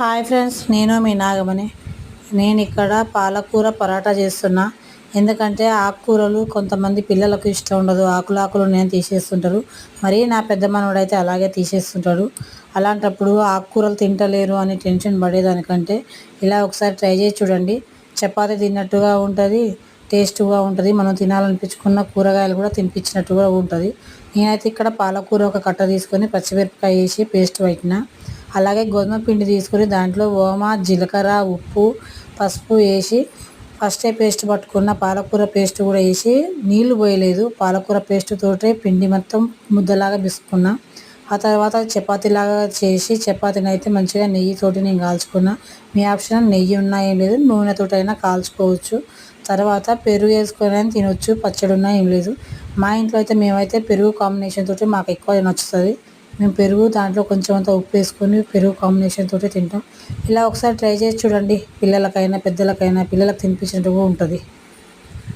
Hi friends నేను మీ నాగమణి. నేను ఇక్కడ పాలకూర పరాటా చేస్తున్నా. ఎందుకంటే ఆకుకూరలు కొంతమంది పిల్లలకు ఇష్టం ఉండదు. ఆకులు ఆకులు నేను తీసేస్తుంటారు. మరి నా పెద్ద మనవడైతే అలాగే తీసేస్తుంటాడు. అలాంటప్పుడు ఆకుకూరలు తింటలేరు అని టెన్షన్ పడేదానికంటే ఇలా ఒకసారి ట్రై చేసి చూడండి. చపాతీ తిన్నట్టుగా ఉంటుంది. టేస్ట్గా ఉంటుంది. మనం తినాలనిపించుకున్న కూరగాయలు కూడా తినిపించినట్టుగా ఉంటుంది. నేనైతే ఇక్కడ పాలకూర ఒక కట్ట తీసుకొని పచ్చిమిరపకాయ వేసి పేస్ట్ పెట్టిన. అలాగే గోధుమ పిండి తీసుకొని దాంట్లో ఓమ జీలకర్ర ఉప్పు పసుపు వేసి ఫస్టే పేస్ట్ పట్టుకున్న పాలకూర పేస్ట్ కూడా వేసి నీళ్ళు పోయలేదు. పాలకూర పేస్ట్ తోటే పిండి మొత్తం ముద్దలాగా బిసుకున్నా ఆ తర్వాత చపాతీలాగా చేసి చపాతీని అయితే మంచిగా నెయ్యితోటి నేను కాల్చుకున్నా. మీ ఆప్షన్ నెయ్యి ఉన్నా ఏం లేదు నూనెతోటైనా అయినా కాల్చుకోవచ్చు. తర్వాత పెరుగు వేసుకొని తినొచ్చు పచ్చడి ఉన్నా ఏం లేదు. మా ఇంట్లో అయితే మేమైతే పెరుగు కాంబినేషన్ తోటి మాకు ఎక్కువ నచ్చుతుంది. మేము పెరుగు దాంట్లో కొంచెం అంత ఉప్పు వేసుకొని పెరుగు కాంబినేషన్ తోటి తింటాం. ఇలా ఒకసారి ట్రై చేసి చూడండి పిల్లలకైనా పెద్దలకైనా పిల్లలకు తినిపించినట్టుగా ఉంటుంది.